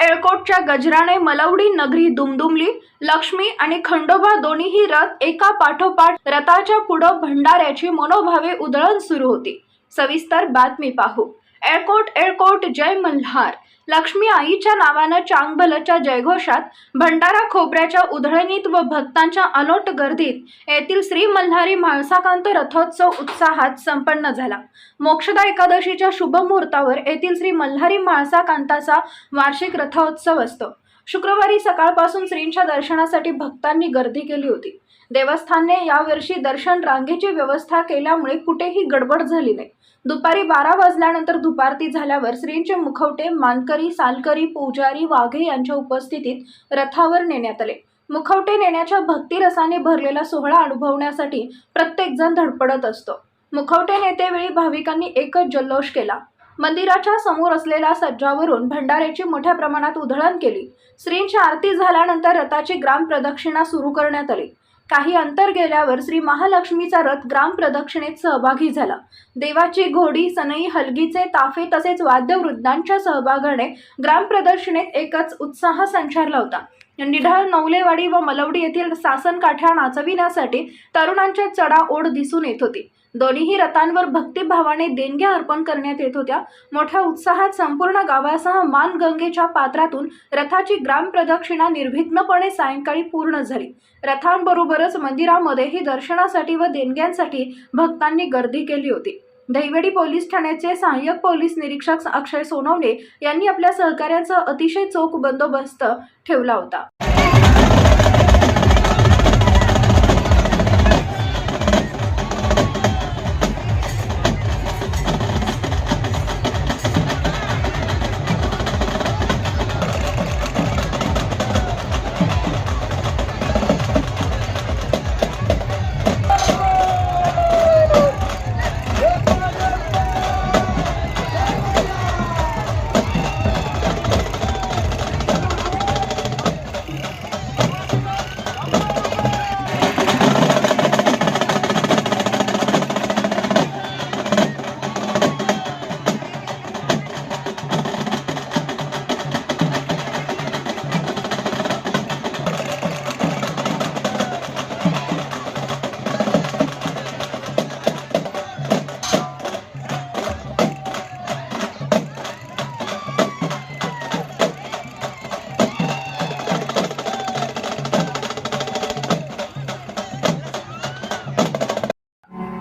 एळकोटच्या गजराने मलवडी नगरी दुमदुमली लक्ष्मी आणि खंडोबा दोन्हीही रथ एका पाठोपाठ रथाच्या पुढं भंडाऱ्याची मनोभावे उधळण सुरू होती. सविस्तर बातमी पाहू. एअरकोट एअरकोट जय मल्हार. लक्ष्मी आईच्या नावानं चांगभलच्या जयघोषात भंडारा खोबऱ्याच्या उधळणीत व भक्तांच्या अलोट गर्दीत येथील श्री मल्हारी म्हाळसाकांत रथोत्सव उत्साहात संपन्न झाला. मोक्षदा एकादशीच्या शुभ मुहूर्तावर येथील श्री मल्हारी म्हाळसाकांताचा वार्षिक रथोत्सव असतो. शुक्रवारी सकाळपासून श्रींच्या दर्शनासाठी भक्तांनी गर्दी केली होती. देवस्थानने यावर्षी दर्शन रांगेची व्यवस्था केल्यामुळे कुठेही गडबड झाली नाही. दुपारी बारा वाजल्यानंतर दुपारती झाल्यावर श्रींचे मुखवटे मानकरी सालकरी पुजारी वाघे यांच्या उपस्थितीत रथावर नेण्यात आले. मुखवटे नेण्याच्या भक्तिरसाने भरलेला सोहळा अनुभवण्यासाठी प्रत्येकजण धडपडत असतो. मुखवटे नेतेवेळी भाविकांनी एकच जल्लोष केला. मंदिराच्या समोर असलेल्या सज्जावरून भंडाऱ्याची मोठ्या प्रमाणात उधळण केली. श्रींची आरती झाल्यानंतर रथाची ग्राम प्रदक्षिणा सुरू करण्यात आली. काही अंतर गेल्यावर श्री महालक्ष्मीचा रथ ग्राम प्रदक्षिणेत सहभागी झाला. देवाची घोडी सनई हलगीचे ताफे तसेच वाद्यवृद्धांच्या सहभागाने ग्राम प्रदक्षिणेत एकच उत्साह संचारला होता. निढाळ नवलेवाडी व मलवडी येथील सासनकाठ्या नाचविण्यासाठी तरुणांच्या चढाओढ दिसून येत होती. दोन्हीही रथांवर भक्तिभावाने देणग्या अर्पण करण्यात येत होत्या. मोठ्या उत्साहात संपूर्ण गावासह मानगंगेच्या पात्रातून रथाची ग्राम प्रदक्षिणा निर्विघ्नपणे सायंकाळी पूर्ण झाली. रथांबरोबरच मंदिरामध्येही दर्शनासाठी व देणग्यांसाठी भक्तांनी गर्दी केली होती. दहिवडी पोलीस ठाण्याचे सहाय्यक पोलीस निरीक्षक अक्षय सोनवणे यांनी आपल्या सहकाऱ्यांचा अतिशय चोख बंदोबस्त ठेवला होता.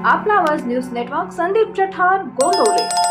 Aapla Awaaz news network Sandeep Jathar Gondavale.